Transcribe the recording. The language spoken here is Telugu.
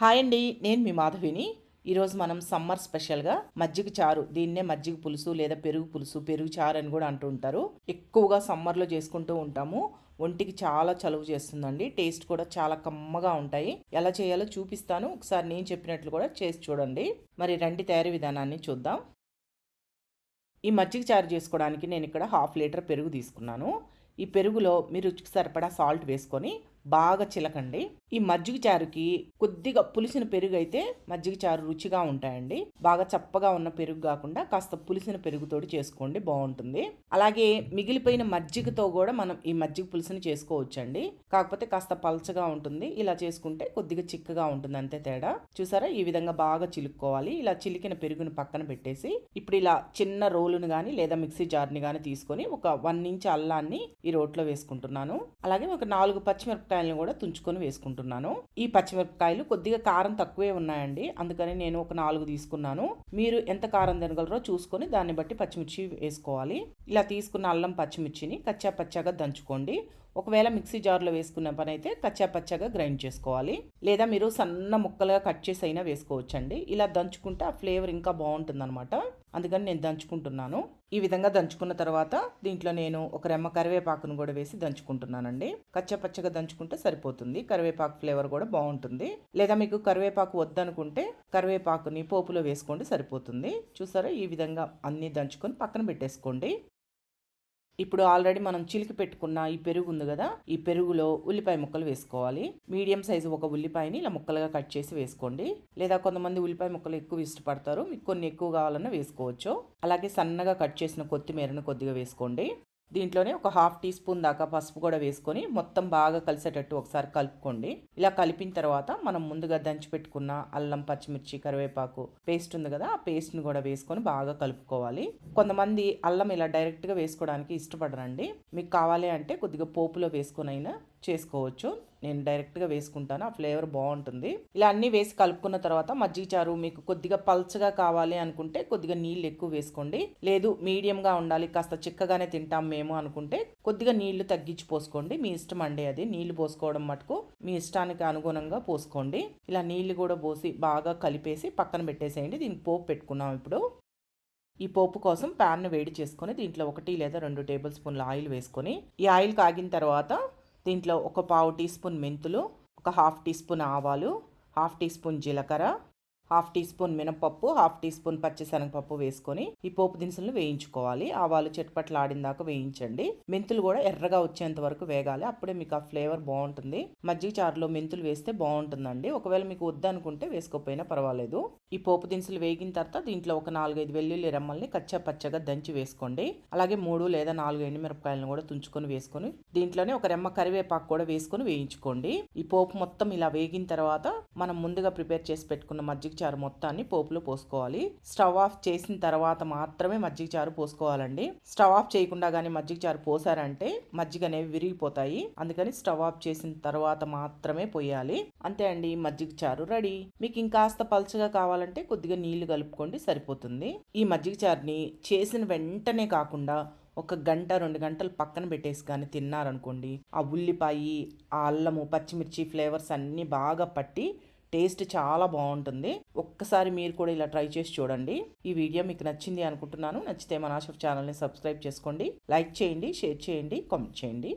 హాయ్ అండి నేను మీ మాధవిని. ఈరోజు మనం సమ్మర్ స్పెషల్గా మజ్జిగ చారు దీన్నే మజ్జిగ పులుసు లేదా పెరుగు పులుసు పెరుగు చారు అని కూడా అంటూ ఉంటారు. ఎక్కువగా సమ్మర్లో చేసుకుంటూ ఉంటాము. ఒంటికి చాలా చలువ చేస్తుందండి. టేస్ట్ కూడా చాలా కమ్మగా ఉంటాయి. ఎలా చేయాలో చూపిస్తాను. ఒకసారి నేను చెప్పినట్లు కూడా చేసి చూడండి. మరి రండి తయారీ విధానాన్ని చూద్దాం. ఈ మజ్జిగ చారు చేసుకోవడానికి నేను ఇక్కడ హాఫ్ లీటర్ పెరుగు తీసుకున్నాను. ఈ పెరుగులో మీరు రుచికి సరిపడా సాల్ట్ వేసుకొని బాగా చిలకండి. ఈ మజ్జిగ చారుకి కొద్దిగా పులిసిన పెరుగు అయితే మజ్జిగ చారు రుచిగా ఉంటాయండి. బాగా చప్పగా ఉన్న పెరుగు కాకుండా కాస్త పులిసిన పెరుగుతోటి చేసుకోండి బాగుంటుంది. అలాగే మిగిలిపోయిన మజ్జిగతో కూడా మనం ఈ మజ్జిగ పులుసుని చేసుకోవచ్చండి. కాకపోతే కాస్త పల్చగా ఉంటుంది. ఇలా చేసుకుంటే కొద్దిగా చిక్కగా ఉంటుంది అంతే తేడా. చూసారా? ఈ విధంగా బాగా చిలుక్కోవాలి. ఇలా చిలికిన పెరుగును పక్కన పెట్టేసి ఇప్పుడు ఇలా చిన్న రోలును కానీ లేదా మిక్సీ జార్ని కానీ తీసుకొని ఒక వన్ ఇంచ్ అల్లాన్ని ఈ రోట్లో వేసుకుంటున్నాను. అలాగే ఒక నాలుగు పచ్చిమిరపకాయలను కూడా తుంచుకొని వేసుకుంటున్నాను. ఈ పచ్చిమిరపకాయలు కొద్దిగా కారం తక్కువే ఉన్నాయండి. అందుకని నేను ఒక నాలుగు తీసుకున్నాను. మీరు ఎంత కారం తినగలరో చూసుకొని దాన్ని బట్టి పచ్చిమిర్చి వేసుకోవాలి. ఇలా తీసుకున్న అల్లం పచ్చిమిర్చిని కచ్చా పచ్చాగా దంచుకోండి. ఒకవేళ మిక్సీ జార్లో వేసుకున్న పని అయితే కచ్చా పచ్చగా గ్రైండ్ చేసుకోవాలి. లేదా మీరు సన్న ముక్కలుగా కట్ చేసి అయినా వేసుకోవచ్చండి. ఇలా దంచుకుంటే ఆ ఫ్లేవర్ ఇంకా బాగుంటుంది అనమాట అందుకని నేను దంచుకుంటున్నాను. ఈ విధంగా దంచుకున్న తర్వాత దీంట్లో నేను ఒక రెమ్మ కరివేపాకును కూడా వేసి దంచుకుంటున్నానండి. కచ్చపచ్చగా దంచుకుంటే సరిపోతుంది. కరివేపాకు ఫ్లేవర్ కూడా బాగుంటుంది. లేదా మీకు కరివేపాకు వద్దనుకుంటే కరివేపాకుని పోపులో వేసుకోండి సరిపోతుంది. చూసారా? ఈ విధంగా అన్నీ దంచుకొని పక్కన పెట్టేసుకోండి. ఇప్పుడు ఆల్రెడీ మనం చిలికి పెట్టుకున్న ఈ పెరుగు ఉంది కదా ఈ పెరుగులో ఉల్లిపాయ ముక్కలు వేసుకోవాలి. మీడియం సైజు ఒక ఉల్లిపాయని ఇలా ముక్కలుగా కట్ చేసి వేసుకోండి. లేదా కొంతమంది ఉల్లిపాయ ముక్కలు ఎక్కువ ఇష్టపడతారు. మీకు కొన్ని ఎక్కువ కావాలన్నా వేసుకోవచ్చు. అలాగే సన్నగా కట్ చేసిన కొత్తిమీరను కొద్దిగా వేసుకోండి. దీంట్లోనే ఒక హాఫ్ టీ స్పూన్ దాకా పసుపు కూడా వేసుకొని మొత్తం బాగా కలిసేటట్టు ఒకసారి కలుపుకోండి. ఇలా కలిపిన తర్వాత మనం ముందుగా దంచి పెట్టుకున్న అల్లం పచ్చిమిర్చి కరివేపాకు పేస్ట్ ఉంది కదా ఆ పేస్ట్ని కూడా వేసుకొని బాగా కలుపుకోవాలి. కొంతమంది అల్లం ఇలా డైరెక్ట్గా వేసుకోవడానికి ఇష్టపడరండి. మీకు కావాలి అంటే కొద్దిగా పోపులో వేసుకొని అయినా చేసుకోవచ్చు. నేను డైరెక్ట్గా వేసుకుంటాను. ఆ ఫ్లేవర్ బాగుంటుంది. ఇలా అన్నీ వేసి కలుపుకున్న తర్వాత మజ్జిగ చారు మీకు కొద్దిగా పల్చగా కావాలి అనుకుంటే కొద్దిగా నీళ్ళు ఎక్కువ వేసుకోండి. లేదు మీడియంగా ఉండాలి కాస్త చిక్కగానే తింటాం మేము అనుకుంటే కొద్దిగా నీళ్ళు తగ్గించి పోసుకోండి. మీ ఇష్టం అండి అది. నీళ్ళు పోసుకోవడం మటుకు మీ ఇష్టానికి అనుగుణంగా పోసుకోండి. ఇలా నీళ్ళు కూడా పోసి బాగా కలిపేసి పక్కన పెట్టేసేయండి. దీనికి పోపు పెట్టుకున్నాం ఇప్పుడు. ఈ పోపు కోసం ప్యాన్ను వేడి చేసుకొని దీంట్లో ఒకటి లేదా రెండు టేబుల్ స్పూన్ల ఆయిల్ వేసుకొని ఈ ఆయిల్ కాగిన తర్వాత దీంట్లో ఒక పావు టీ స్పూన్ మెంతులు ఒక హాఫ్ టీ స్పూన్ ఆవాలు హాఫ్ టీ స్పూన్ జీలకర్ర హాఫ్ టీ స్పూన్ మినపప్పు హాఫ్ టీ స్పూన్ పచ్చిశనగపప్పు వేసుకొని ఈ పోపు దినుసులను వేయించుకోవాలి. ఆవాలు చెట్పట్లు దాకా వేయించండి. మెంతులు కూడా ఎర్రగా వచ్చేంత వరకు వేగాలి. అప్పుడే మీకు ఆ ఫ్లేవర్ బాగుంటుంది. మజ్జిగ చారులో మెంతులు వేస్తే బాగుంటుందండి. ఒకవేళ మీకు వద్దనుకుంటే వేసుకోకపోయినా పర్వాలేదు. ఈ పోపు దినుసులు వేగిన తర్వాత దీంట్లో ఒక నాలుగైదు వెల్లుల్లి రెమ్మల్ని కచ్చా పచ్చగా దంచి వేసుకోండి. అలాగే మూడు లేదా నాలుగు ఎండుమిరపకాయలను కూడా తుంచుకొని వేసుకొని దీంట్లోనే ఒక రెమ్మ కరివేపాకు కూడా వేసుకొని వేయించుకోండి. ఈ పోపు మొత్తం ఇలా వేగిన తర్వాత మనం ముందుగా ప్రిపేర్ చేసి పెట్టుకున్న మజ్జిగ చారు మొత్తాన్ని పోపులో పోసుకోవాలి. స్టవ్ ఆఫ్ చేసిన తర్వాత మాత్రమే మజ్జిగ చారు పోసుకోవాలండి. స్టవ్ ఆఫ్ చేయకుండా కానీ మజ్జిగ చారు పోసారంటే మజ్జిగ అనేవి విరిగిపోతాయి. అందుకని స్టవ్ ఆఫ్ చేసిన తర్వాత మాత్రమే పోయాలి. అంతే అండి మజ్జిగ చారు రెడీ. మీకు ఇంకాస్త పలుచగా కావాలంటే కొద్దిగా నీళ్ళు కలుపుకోండి సరిపోతుంది. ఈ మజ్జిగ చారుని చేసిన వెంటనే కాకుండా ఒక గంట రెండు గంటలు పక్కన పెట్టేసి కానీ తిన్నారనుకోండి ఆ ఉల్లిపాయ ఆ అల్లము పచ్చిమిర్చి ఫ్లేవర్స్ అన్నీ బాగా పట్టి టేస్ట్ చాలా బాగుంటుంది. ఒక్కసారి మీరు కూడా ఇలా ట్రై చేసి చూడండి. ఈ వీడియో మీకు నచ్చింది అనుకుంటున్నాను. నచ్చితే మన ఆషఫ్ ఛానల్ని సబ్స్క్రైబ్ చేసుకోండి. లైక్ చేయండి షేర్ చేయండి కామెంట్ చేయండి.